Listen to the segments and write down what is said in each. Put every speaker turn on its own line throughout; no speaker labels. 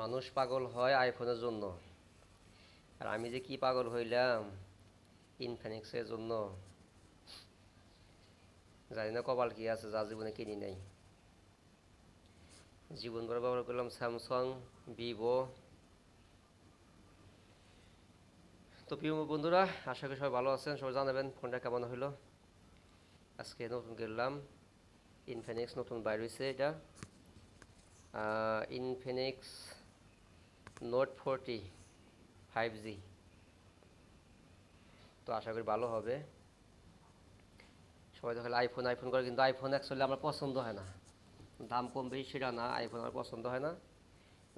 মানুষ পাগল হয় আইফোনের জন্য। আর আমি যে কি পাগল হইলাম? ইনফিনিক্সের জন্য। জানি না কপাল কি আছে, যা জীবনে কিনি নাই। জীবন ভর ব্যবহার করলাম স্যামসাং, ভিভো। তো প্রিয় বন্ধুরা, আশা করি সবাই ভালো আছেন, সবাই জানাবেন ফোনটা কেমন হইল। আজকে নতুন কিনলাম ইনফিনিক্স নতুন বাইর হয়েছে এটা। Infinix Note forty five G তো আশা করি ভালো হবে। সবাই দেখলে আইফোন আইফোন করে কিন্তু আইফোন অ্যাকচুয়ালি আমার পছন্দ হয় না। দাম কম বেশি সেটা না আইফোন আমার পছন্দ হয় না।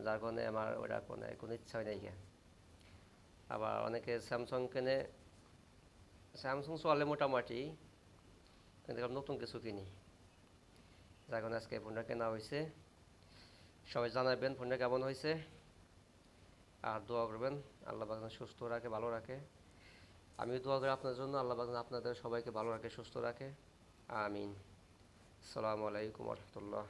যার কারণে আমার ওটা কোনো কোনো ইচ্ছা হয় নাই। আবার অনেকে স্যামসাং কেনে স্যামসাং চলে মোটামুটি, কিন্তু নতুন কিছু কিনি। যার কারণে আজকে ফোনটা কেনা হয়েছে। সবাই জানাবেন ফোনটা কেমন হয়েছে। আর দোয়া করবেন, আল্লাহ বাগান সুস্থ রাখে, ভালো রাখে। আমি দোয়া করি আপনার জন্য, আল্লাহ বাগান আপনাদের সবাইকে ভালো রাখে, সুস্থ রাখে। আমিন। আসসালামু আলাইকুম রহমতুল্লাহ।